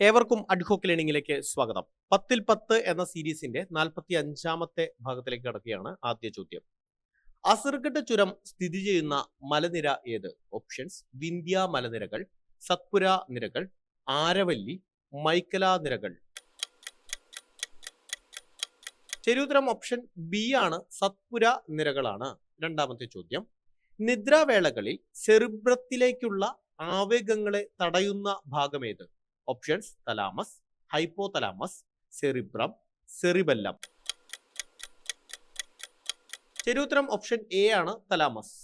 ഏവർക്കും അഡ്ഹോക്ക് ലേണിംഗിലേക്ക് സ്വാഗതം. പത്തിൽ പത്ത് എന്ന സീരീസിന്റെ നാൽപ്പത്തി അഞ്ചാമത്തെ ഭാഗത്തിലേക്ക് കടക്കുകയാണ് ആദ്യ ചോദ്യം. അസർഗഡ് ചുരം സ്ഥിതി ചെയ്യുന്ന മലനിര ഏത്? ഓപ്ഷൻസ് വിന്ധ്യ മലനിരകൾ സത്പുര നിരകൾ ആരവല്ലി മൈക്കല നിരകൾ. ശരിയുത്തരം ഓപ്ഷൻ ബി ആണ് സത്പുര നിരകളാണ്. രണ്ടാമത്തെ ചോദ്യം. നിദ്രാവേളകളിൽ സെറിബ്രത്തിലേക്കുള്ള ആവേഗങ്ങളെ തടയുന്ന ഭാഗമേത് options thalamus hypothalamus cerebrum cerebellum ശരിയുത്തരം ഓപ്ഷൻ എ ആണ് തലാമസ്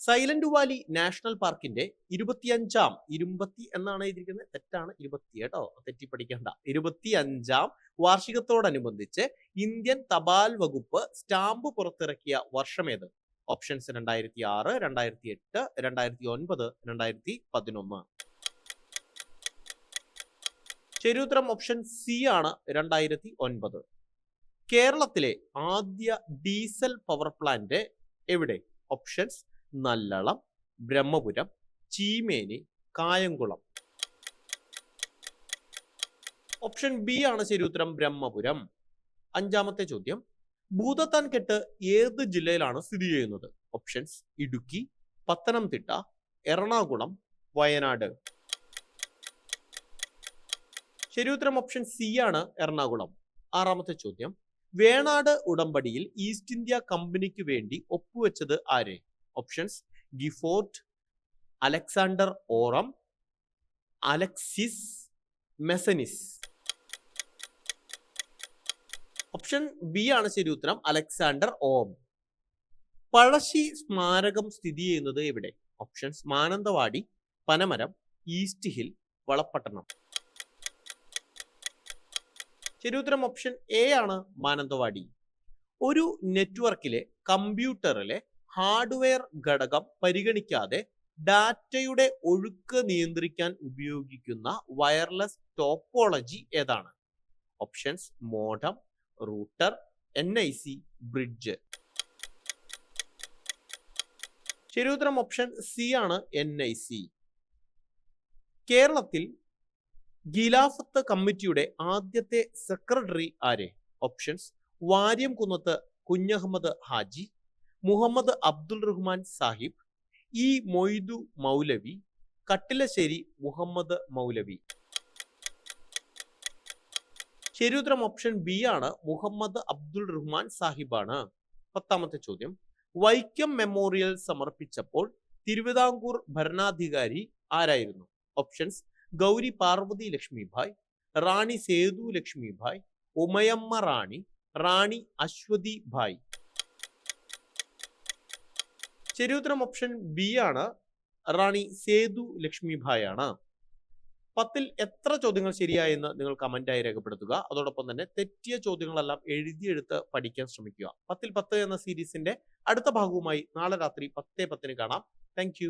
സൈലന്റ് വാലി നാഷണൽ പാർക്കിന്റെ ഇരുപത്തിയഞ്ചാം ഇരുപത്തി എന്നാണ് എഴുതിയിരിക്കുന്നത്. തെറ്റാണ് ഇരുപത്തി കേട്ടോ. തെറ്റി പഠിക്കേണ്ട ഇരുപത്തി അഞ്ചാം വാർഷികത്തോടനുബന്ധിച്ച് ഇന്ത്യൻ തപാൽ വകുപ്പ് സ്റ്റാമ്പ് പുറത്തിറക്കിയ വർഷമേത് ഓപ്ഷൻസ് രണ്ടായിരത്തി ആറ് രണ്ടായിരത്തി എട്ട് രണ്ടായിരത്തി ഒൻപത് രണ്ടായിരത്തി പതിനൊന്ന് ശരിയുത്തരം ഓപ്ഷൻ സി ആണ് രണ്ടായിരത്തി ഒൻപത് കേരളത്തിലെ ആദ്യ ഡീസൽ പവർ പ്ലാന്റ് എവിടെ? Options Nallalam Brahmapuram Cheemeni Kayamkulam. Option B ആണ് ശരിയുത്തരം ബ്രഹ്മപുരം. അഞ്ചാമത്തെ ചോദ്യം ഭൂതത്താൻ കെട്ട് ഏത് ജില്ലയിലാണ് സ്ഥിതി ചെയ്യുന്നത്? ഓപ്ഷൻസ് ഇടുക്കി പത്തനംതിട്ട എറണാകുളം വയനാട്. ശരിയുത്തരം ഓപ്ഷൻ സി ആണ് എറണാകുളം. ആറാമത്തെ ചോദ്യം. വേണാട് ഉടമ്പടിയിൽ ഈസ്റ്റ് ഇന്ത്യ കമ്പനിക്ക് വേണ്ടി ഒപ്പുവെച്ചത് ആര്? Options Gifford Alexander Orme Alexis മെസനിസ്. Option B ആണ് ശരി ഉത്തരം അലക്സാണ്ടർ ഓം. പഴശ്ശി സ്മാരകം സ്ഥിതി ചെയ്യുന്നത് എവിടെ? Options Mananthavady Panamaram East Hill Valapattanam ശരി ഉത്തരം ഓപ്ഷൻ എ ആണ് മാനന്തവാടി. ഒരു നെറ്റ്വർക്കിലെ കമ്പ്യൂട്ടറിലെ ഹാർഡ്വെയർ ഘടകം പരിഗണിക്കാതെ ഡാറ്റയുടെ ഒഴുക്ക് നിയന്ത്രിക്കാൻ ഉപയോഗിക്കുന്ന വയർലെസ് ടോപ്പോളജി ഏതാണ്? Options modem router N I C bridge. ശരിയുത്തരം ഓപ്ഷൻ സി ആണ് എൻ ഐ സി കേരളത്തിൽ ഗിലാഫത്ത് കമ്മിറ്റിയുടെ ആദ്യത്തെ സെക്രട്ടറി ആരെ? ഓപ്ഷൻസ്. വാര്യം കുന്നത്ത് കുഞ്ഞഹമ്മദ് ഹാജി മുഹമ്മദ് അബ്ദുൾ റഹ്മാൻ സാഹിബ് ഇ മൊയ്തു മൗലവി കട്ടിലശ്ശേരി മുഹമ്മദ് മൗലവി. ശരിയുത്തരം ഓപ്ഷൻ ബി ആണ് മുഹമ്മദ് അബ്ദുൾ റഹ്മാൻ സാഹിബാണ്. പത്താമത്തെ ചോദ്യം. വൈക്കം മെമ്മോറിയൽ സമർപ്പിച്ചപ്പോൾ തിരുവിതാംകൂർ ഭരണാധികാരി ആരായിരുന്നു? ഓപ്ഷൻസ്. ഗൗരി പാർവതി ലക്ഷ്മിഭായ് റാണി സേതു ലക്ഷ്മിഭായ് ഉമയമ്മ റാണി റാണി അശ്വതി ഭായ്. ശരിയുത്തരം ഓപ്ഷൻ ബി ആണ്. റാണി സേതു ലക്ഷ്മിഭായ് ആണ് പത്തിൽ എത്ര ചോദ്യങ്ങൾ ശരിയായെന്ന് നിങ്ങൾ കമന്റായി രേഖപ്പെടുത്തുക. അതോടൊപ്പം തന്നെ തെറ്റിയ ചോദ്യങ്ങളെല്ലാം എഴുതിയെടുത്ത് പഠിക്കാൻ ശ്രമിക്കുക. പത്തിൽ പത്ത് എന്ന സീരീസിന്റെ അടുത്ത ഭാഗവുമായി നാളെ രാത്രി പത്തേ പത്തിന് കാണാം. താങ്ക്